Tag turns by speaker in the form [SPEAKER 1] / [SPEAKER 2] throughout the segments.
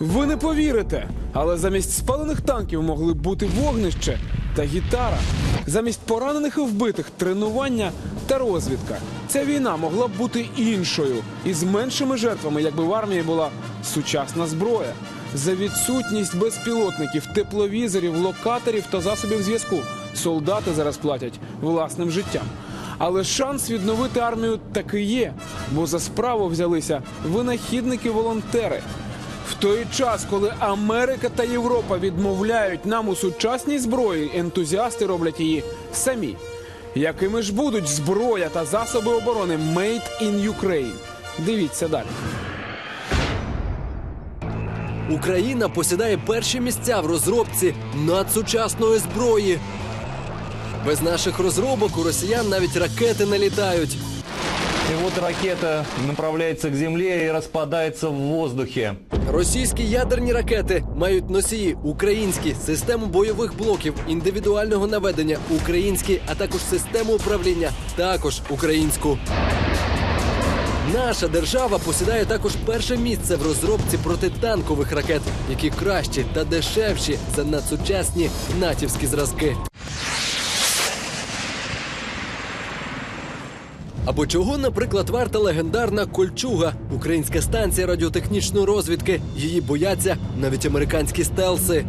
[SPEAKER 1] Ви не повірите, але замість спалених танків могли б бути вогнище та гітара. Замість поранених і вбитих тренування та розвідка. Ця війна могла б бути іншою і з меншими жертвами, якби в армії була сучасна зброя. За відсутність безпілотників, тепловізорів, локаторів та засобів зв'язку солдати зараз платять власним життям. Але шанс відновити армію таки є, бо за справу взялися винахідники-волонтери. В той час, коли Америка та Європа відмовляють нам у сучасній зброї, ентузіасти роблять її самі. Якими ж будуть зброя та засоби оборони Made in Ukraine? Дивіться далі.
[SPEAKER 2] Україна посідає перші місця в розробці надсучасної зброї. Без наших розробок у росіян навіть ракети не літають.
[SPEAKER 3] И вот ракета направляется к земле и распадается в воздухе.
[SPEAKER 2] Російські ядерні ракети мають носії українські, систему бойових блоків, індивідуального наведення українські, а також систему управління також українську. Наша держава посідає також перше місце в розробці протитанкових ракет, які кращі та дешевші за надсучасні натівські зразки. Або чого, наприклад, варта легендарна Кольчуга, українська станція радіотехнічної розвідки. Її бояться навіть американські стелси.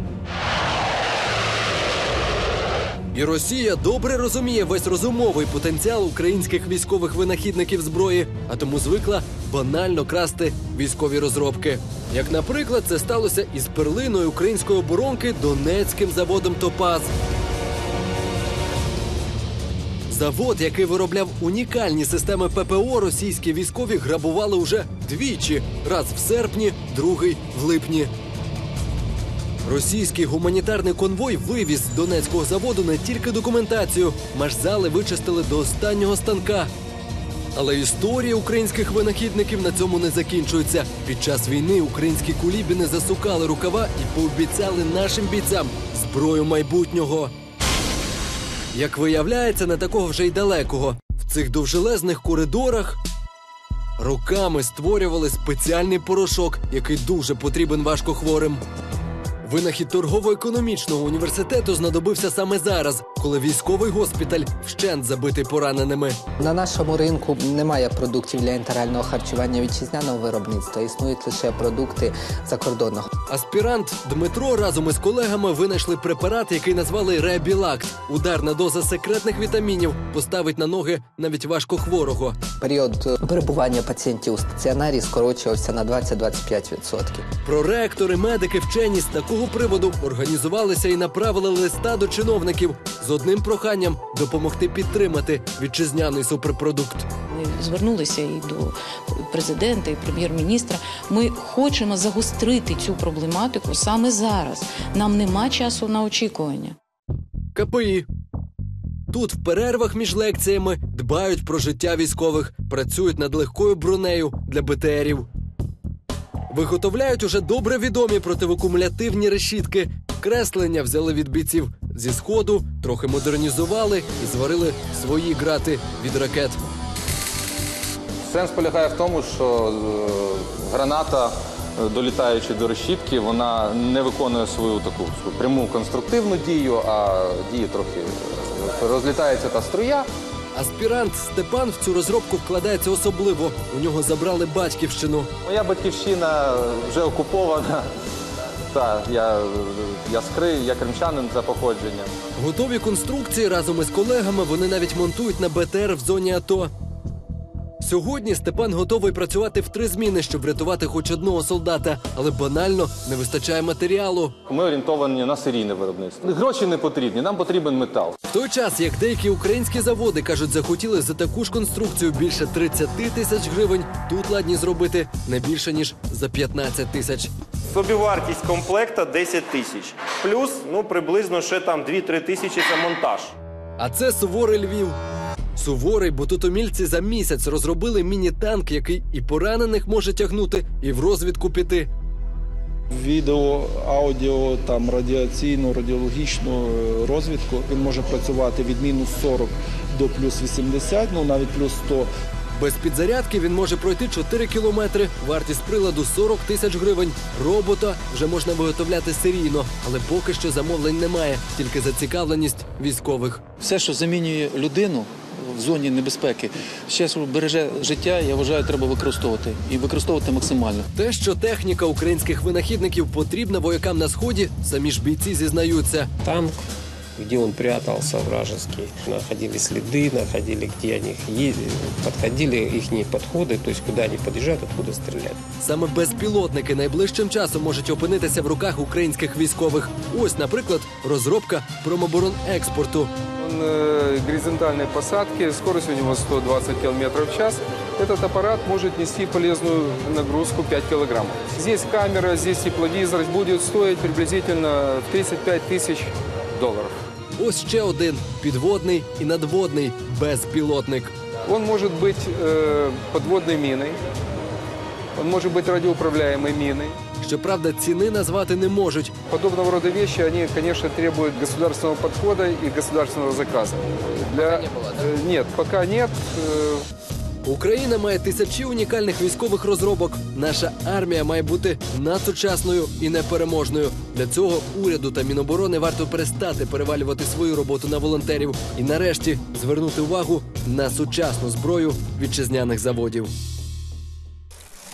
[SPEAKER 2] І Росія добре розуміє весь розумовий потенціал українських військових винахідників зброї, а тому звикла банально красти військові розробки. Як, наприклад, це сталося із перлиною української оборонки Донецьким заводом Топаз. Завод, який виробляв унікальні системи ППО, російські військові грабували уже двічі: раз в серпні, другий в липні. Російський гуманітарний конвой вивіз з Донецького заводу не тільки документацію, машзали вичистили до останнього станка. Але історія українських винахідників на цьому не закінчується. Під час війни українські кулібіни засукали рукава і пообіцяли нашим бійцям зброю майбутнього. Як виявляється, не такого вже й далекого. В цих довжелезних коридорах роками створювали спеціальний порошок, який дуже потрібен важкохворим. Винахід торгово-економічного університету знадобився саме зараз, коли військовий госпіталь вщент забитий пораненими.
[SPEAKER 4] На нашому ринку немає продуктів для інтегрального харчування вітчизняного виробництва. Існують лише продукти закордонного.
[SPEAKER 2] Аспірант Дмитро разом із колегами винайшли препарат, який назвали Реабілакт. Ударна доза секретних вітамінів поставить на ноги навіть важкохворого.
[SPEAKER 4] Період е, перебування пацієнтів у стаціонарі скорочувався на 20-25%.
[SPEAKER 2] Проректори, медики, вчені з такого приводу організувалися і направили листа до чиновників з одним проханням допомогти підтримати вітчизняний суперпродукт.
[SPEAKER 5] Ми звернулися і до президента, і прем'єр-міністра. Ми хочемо загострити цю проблематику саме зараз. Нам нема часу на очікування.
[SPEAKER 2] КПІ. Тут в перервах між лекціями дбають про життя військових, працюють над легкою бронею для БТРів. Виготовляють уже добре відомі противокумулятивні решітки. Креслення взяли від бійців зі сходу, трохи модернізували і зварили свої грати від ракет.
[SPEAKER 6] Сенс полягає в тому, що е, граната, е, долітаючи до решітки, вона не виконує свою таку пряму конструктивну дію, а діє трохи е, розлітається та струя.
[SPEAKER 2] Аспірант Степан в цю розробку вкладається особливо. У нього забрали батьківщину.
[SPEAKER 6] Моя батьківщина вже окупована. Так, я, я з я кримчанин за походженням.
[SPEAKER 2] Готові конструкції разом із колегами вони навіть монтують на БТР в зоні АТО. Сьогодні Степан готовий працювати в три зміни, щоб врятувати хоч одного солдата, але банально не вистачає матеріалу.
[SPEAKER 6] Ми орієнтовані на серійне виробництво. Гроші не потрібні, нам потрібен метал.
[SPEAKER 2] В той час, як деякі українські заводи кажуть, захотіли за таку ж конструкцію більше 30 тисяч гривень, тут ладні зробити не більше ніж за 15 тисяч.
[SPEAKER 7] Собівартість комплекта 10 тисяч. Плюс ну, приблизно ще там 2-3 тисячі це монтаж.
[SPEAKER 2] А це суворий Львів. Суворий, бо тут умільці за місяць розробили міні-танк, який і поранених може тягнути, і в розвідку піти.
[SPEAKER 8] Відео, аудіо, там радіаційну, радіологічну е, розвідку. Він може працювати від мінус 40 до плюс 80, ну навіть плюс 100.
[SPEAKER 2] Без підзарядки він може пройти 4 кілометри. Вартість приладу 40 тисяч гривень. Робота вже можна виготовляти серійно, але поки що замовлень немає, тільки зацікавленість військових.
[SPEAKER 9] Все, що замінює людину в зоні небезпеки, ще що береже життя, я вважаю, треба використовувати і використовувати максимально.
[SPEAKER 2] Те, що техніка українських винахідників потрібна воякам на сході, самі ж бійці зізнаються.
[SPEAKER 10] танк, где он прятался вражеский. Находили следы, находили, где они е- подходили, их подходы, то есть куда они подъезжают, откуда стрелять.
[SPEAKER 2] Саме безпілотники найближчим часом можуть опинитися в руках українських військових. Ось, наприклад, розробка промоборон експорту.
[SPEAKER 11] Он э, горизонтальной посадки, скорость у него 120 км в час. Этот аппарат может нести полезную нагрузку 5 килограммов. Здесь камера, здесь тепловизор будет стоить приблизительно в 35 тысяч долларов.
[SPEAKER 2] Ось ще один підводний і надводний безпілотник.
[SPEAKER 11] Он может быть э, подводной миной, он может быть радиоуправляемой миной.
[SPEAKER 2] Щоправда, ціни назвати не можуть.
[SPEAKER 11] Подобного рода вещи, они, конечно, требуют государственного подхода и государственного заказа. Для... Э, Нет, пока нет. Э,
[SPEAKER 2] Україна має тисячі унікальних військових розробок. Наша армія має бути надсучасною і непереможною. Для цього уряду та міноборони варто перестати перевалювати свою роботу на волонтерів і нарешті звернути увагу на сучасну зброю вітчизняних заводів.